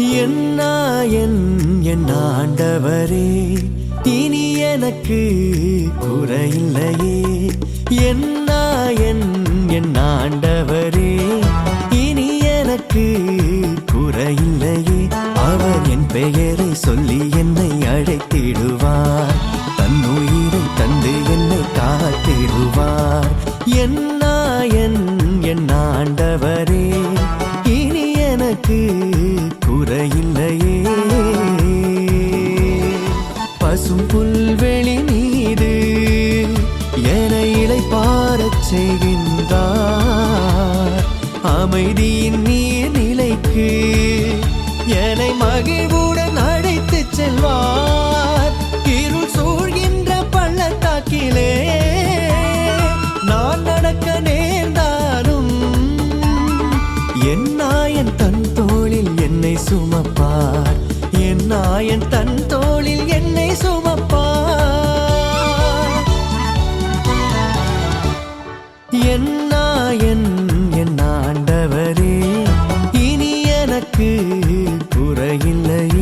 என்னாயன் என் ஆண்டவரே? இனி எனக்கு குறையில்லையே. என்னாயன் என் ஆண்டவரே? இனி எனக்கு குறையில்லையே. அவர் என் பெயரை சொல்லி என்னை அழைத்திடுவார். தன் உயிரை தந்து என்னை காத்திடுவார். என்னாயன் என் ஆண்டவரே? இனி எனக்கு பேசும் புல்வெளி மீது என இலை பாரச் செய்கின்றார். அமைதியின் நீர் நிலைக்கு என்னை மகிழ்வுடன் அழைத்துச் செல்வார். இருள் சூழ்கின்ற பள்ளத்தாக்கிலே நான் நடக்க நேர்ந்தாலும் என் நாயன் தன் தோளில் என்னை சுமப்பார். என் நாயன் தன் தோளில் என்னை சுமப்பார் ஆண்டவரே இனி